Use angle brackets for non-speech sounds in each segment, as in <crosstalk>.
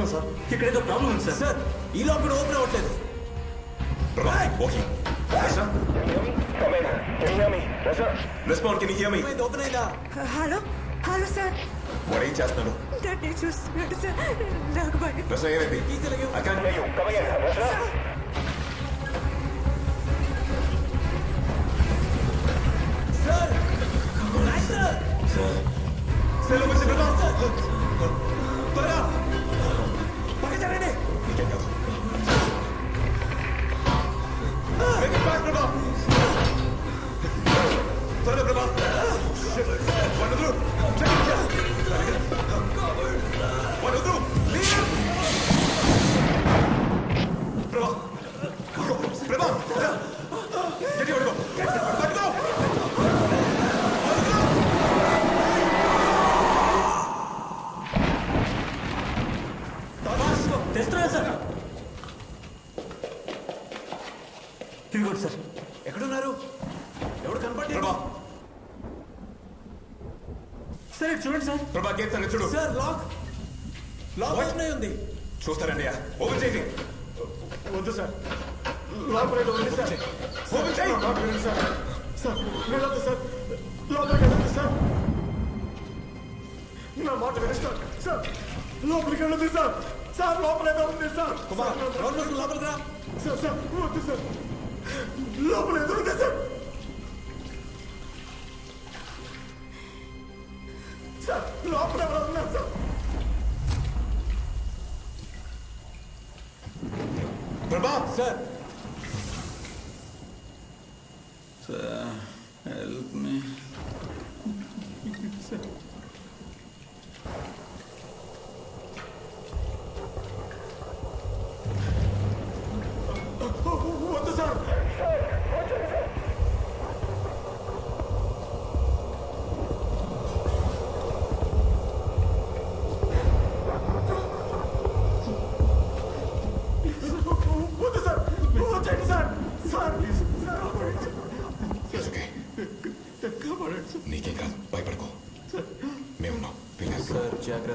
చేస్తున్నాను సార్. ఇక్కడ ఏదో ప్రాబ్లం ఉంది సార్. సార్ ఈ లోపల కూడా ఓపెన్ అవ్వట్లేదు హలో హలో సార్ వాడు ఏం చేస్తున్నాడు? నన్ను చూస్తున్నాడు సార్ నాకు భయం. రస ఏమైంది? I can't hear you. Sir sir nice sir cell వచ్చి ప్రభా సార్ చూడండి సార్. ప్రభా గేట్ సంగతి చూడు. Sir lock lock? ఓపెన్ అయి ఉంది. చూస్తారండి ఓపెన్ చేయండి వద్దు సార్. లోపల ఉంది సార్. ఓపెన్ చేయి. లోపలికి వెళ్ళండి సార్. సార్ వెళ్ళొద్దు సార్. లోపలికి వెళ్ళొద్దు సార్. నా మాట వినండి సార్. సార్ లోపలికి వెళ్ళొద్దు సార్. సార్ లోపల ఏదో ఉంది సార్. కుమార్ లోపలికి రా. సార్ సార్ వద్దు సార్. లోపల ఏదో ఉంది సార్. సార్ లోపల ఎవరో ఉన్నారు సార్? ప్రభా సార్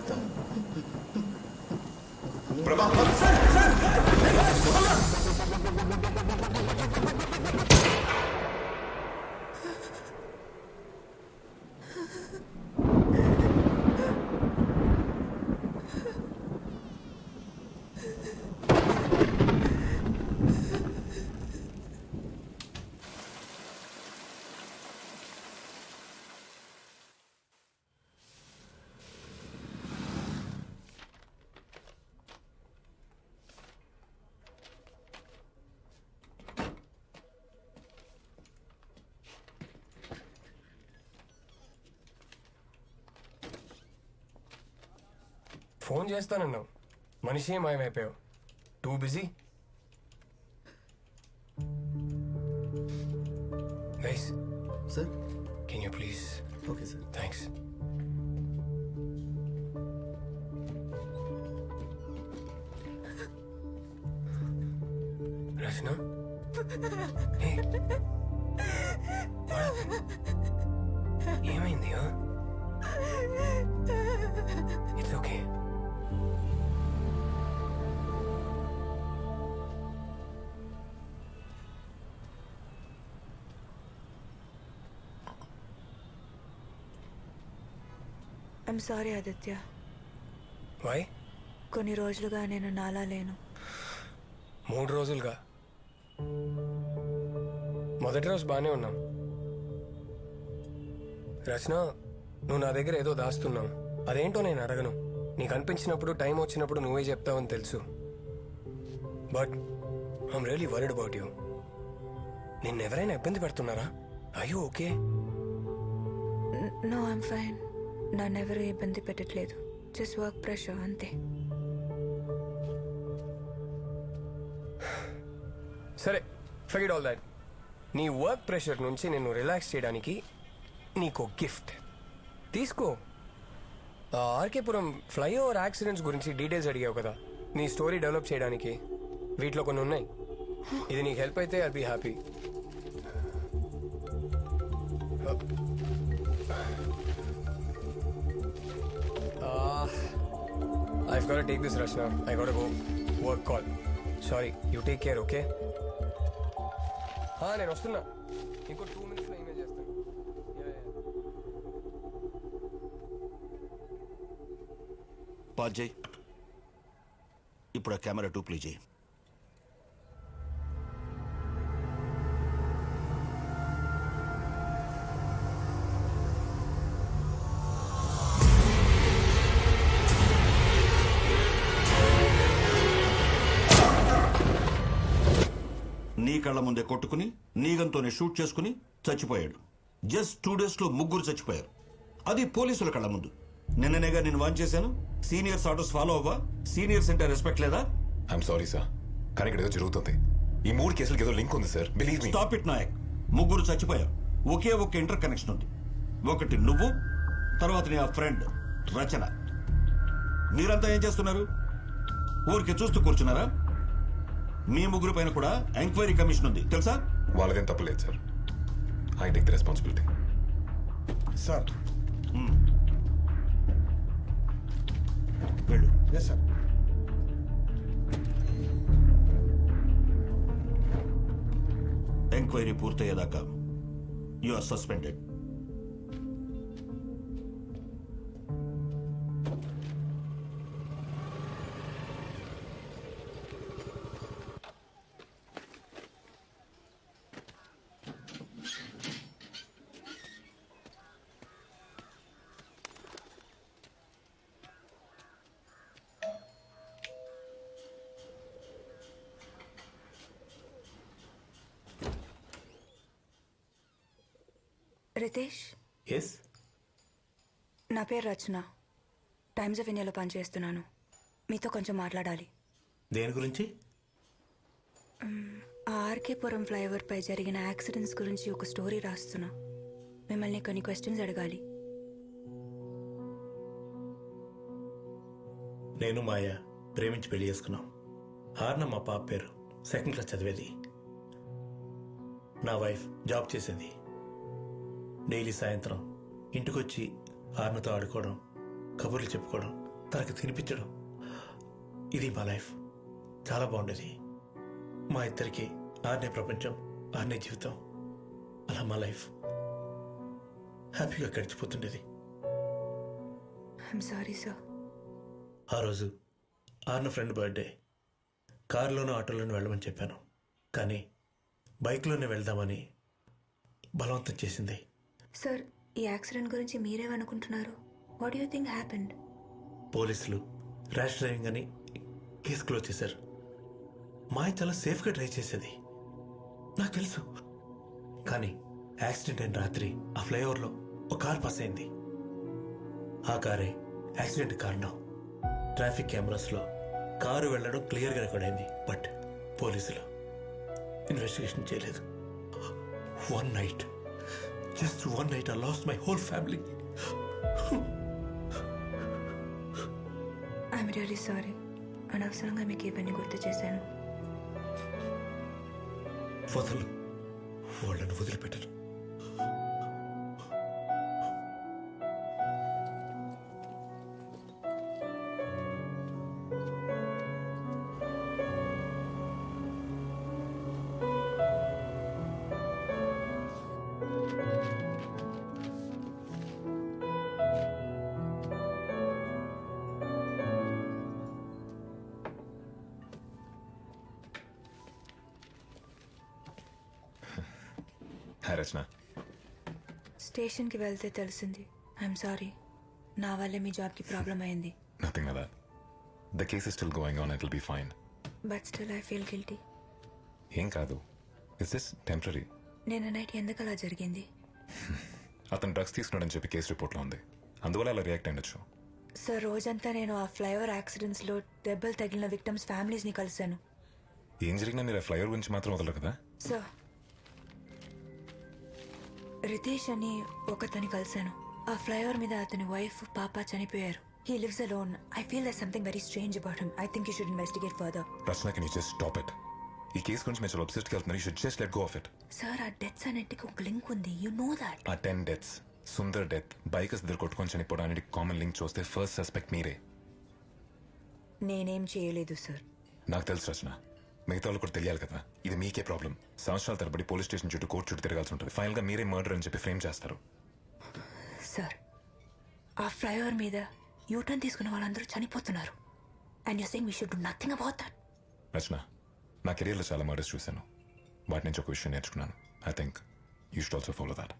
సార్ జాగ్రత్త ప్రభా ఫోన్ చేస్తానన్నావు. మనిషి మాయమైపోయావు. Too busy. Guys Sir? Can you please Okay, sir. Thanks I'm sorry Aditya why కొన్ని రోజులుగా నేను నాలా లేను. మూడు రోజులుగా? మొదటి రోజు బాగానే ఉన్నాం. రచన నువ్వు నా దగ్గర ఏదో దాస్తున్నావు. అదేంటో నేను అడగను. నీకు అనిపించినప్పుడు టైం వచ్చినప్పుడు నువ్వే చెప్తావని తెలుసు. But I'm really worried about you నిన్ను ఎవరైనా ఇబ్బంది పెడుతున్నారా? అయ్యో ఓకే నో ఐమ్ ఫైన్ నన్ను ఎవరు ఇబ్బంది పెట్టట్లేదు. జస్ట్ వర్క్ ప్రెషర్ అంతే. సరే ఫగిడ్ ఆల్ దాట్ నీ వర్క్ ప్రెషర్ నుంచి నేను రిలాక్స్ చేయడానికి నీకు గిఫ్ట్ తీసుకో. ఆర్కేపురం ఫ్లైఓవర్ యాక్సిడెంట్స్ గురించి డీటెయిల్స్ అడిగావు కదా. నీ స్టోరీ డెవలప్ చేయడానికి వీటిలో కొన్ని ఉన్నాయి. ఇది నీకు హెల్ప్ అయితే I be happy I've got take this Rachana I got go work call sorry you take care okay నేను వస్తున్నా. ఇంకో టూ మినిట్స్లో ఈమెయిల్ చేస్తాను. పాజ్ చేయి. ఇప్పుడు ఆ కెమెరా టూ ప్లే చేయి. నీ కళ్ళ ముందే కొట్టుకుని నీగంతోనే షూట్ చేసుకుని చచ్చిపోయాడు. జస్ట్ టూ డేస్లో ముగ్గురు చచ్చిపోయారు. అది పోలీసుల కళ్ళ ముందు. నిన్ననేగా నేను వాన్ చేశాను. సీనియర్స్ ఆర్డర్స్ ఫాలో అవ్వా? సీనియర్స్ అంటే రెస్పెక్ట్ లేదా? ఐఎమ్ సారీ సార్ కానీ ఇక్కడ ఏదో జరుగుతుంది. ఈ మూడు కేసులకి ఏదో లింక్ ఉంది sir believe me stop it Nayak. ముగ్గురు చచ్చిపోయారు. ఒకే ఒక ఇంటర్ కనెక్షన్ ఉంది. ఒకటి నువ్వు తర్వాత నీ ఆ ఫ్రెండ్ రచన. మీరంతా ఏం చేస్తున్నారు? ఊరికి చూస్తూ కూర్చున్నారా? మీ ముగ్గురు పైన కూడా ఎంక్వైరీ కమిషన్ ఉంది. తెలుసా? వాళ్ళదేం తప్పలేదు sir. I take the responsibility sir. వెళ్ళు. Yes sir enquiry పూర్తయ్యేదాకా you are suspended Ritesh? Yes నా పేరు రచన. టైమ్స్ ఆఫ్ ఇండియాలో పనిచేస్తున్నాను. మీతో కొంచెం మాట్లాడాలి. దేని గురించి? ఆర్కేపురం ఫ్లైఓవర్ పై జరిగిన యాక్సిడెంట్స్ గురించి ఒక స్టోరీ రాస్తున్నా. మిమ్మల్ని కొన్ని క్వశ్చన్స్ అడగాలి. నేను మాయ. ప్రేమించి పెళ్ళి చేసుకున్నాం. హార్న మా పాప పేరు. సెకండ్ క్లాస్ చదివేది. నా వైఫ్ జాబ్ చేసేది. డైలీ సాయంత్రం ఇంటికొచ్చి హార్నతో ఆడుకోవడం కబుర్లు చెప్పుకోవడం తనకు తినిపించడం. ఇది మా లైఫ్. చాలా బాగుండేది. మా ఇద్దరికి ఆర్నే ప్రపంచం ఆర్నే జీవితం. అలా మా లైఫ్. హ్యాపీగా గడిచిపోతుండేది. సారీ సార్ ఆ రోజు ఆర్న ఫ్రెండ్ బర్త్డే. కారులోనూ ఆటోలోనూ వెళ్ళమని చెప్పాను. కానీ బైక్లోనే వెళ్దామని బలవంతం చేసింది. సార్ ఈ యాక్సిడెంట్ గురించి మీరేమనుకుంటున్నారు? వాట్ యూ థింక్ హ్యాపెండ్ పోలీసులు ర్యాష్ డ్రైవింగ్ అని కేసు క్లోజ్ చేశారు. మాయ చాలా సేఫ్గా డ్రైవ్ చేసేది. నాకు తెలుసు. కానీ యాక్సిడెంట్ అయిన రాత్రి ఆ ఫ్లైఓవర్లో ఒక కార్ పాస్ అయింది. ఆ కారే యాక్సిడెంట్ కారణం ట్రాఫిక్ కెమెరాస్లో కారు వెళ్ళడం క్లియర్గా రికార్డ్ అయింది. బట్ పోలీసులు ఇన్వెస్టిగేషన్ చేయలేదు. One night just one night I lost my whole family I'm really sorry అనవసరంగా మీకు ఇవన్నీ గుర్తు చేశాను. వదలు వాళ్ళని వదిలిపెట్టను. రచన. స్టేషన్కి వెళ్తే తెలిసింది. ఐఎమ్ సారీ నా వల్లే మీ జాబ్కి ప్రాబ్లం అయింది. నథింగ్ అలా the case is still going on it will be fine but still I feel guilty ఏం కాదు. ఇట్స్ జస్ట్ టెంపరీ నేను నైట్ ఎందుకు అలా జరిగింది? <laughs> అతను డ్రగ్స్ తీసుకున్నాడని చెప్పి కేసు రిపోర్ట్లో ఉంది. అందువల్ల అలా రియాక్ట్ అయ్యొచ్చు సార్ రోజంతా నేను ఆ ఫ్లైఓవర్ యాక్సిడెంట్స్లో దెబ్బలు తగిలిన విక్టమ్స్ ఫ్యామిలీస్ని కలిశాను. ఏం జరిగినా మీరు ఫ్లైఓవర్ గురించి మాత్రం వదలరు కదా? సార్ రితేష్ అని ఒకతని కలిశాను. ఆ ఫ్లైఓవర్ మీద అతని వైఫ్ పాప చనిపోయారు. He lives alone I feel there something very strange about him I think you should investigate further Rachana can you just stop it ఈ కేసు గురించి మీరు చాలా అబ్సెస్ట్కి వెళ్తున్నారు you should just let go of it sir ఆ deaths అన్నింటికి ఒక link ఉంది. యు నో దాట్ ఆ ten deaths Sundar death bikers ఇద్దరు కొట్టుకొని చనిపోవడానికి కామన్ లింక్ చూస్తే ఫస్ట్ సస్పెక్ట్ మీరే. నేనేం చేయలేదు సార్ నాకు తెలుసు రచన. మిగతా వాళ్ళు కూడా తెలియాలి కదా. ఇది మీకే ప్రాబ్లం. సంవత్సరాల తరబడి పోలీస్ స్టేషన్ చుట్టూ కోర్టు చుట్టూ తిరగాల్సి ఉంటుంది. ఫైనల్గా మీరే మర్డర్ అని చెప్పి ఫ్రేమ్ చేస్తారు. సార్ ఆ ఫ్లైఓవర్ మీద యూటర్న్ తీసుకున్న వాళ్ళందరూ చనిపోతున్నారు. And you saying we should nothing about that. Rachana నా కెరీర్లో చాలా మర్డర్స్ చూశాను. వాటి నుంచి ఒక విషయం నేర్చుకున్నాను. I think you should also follow that.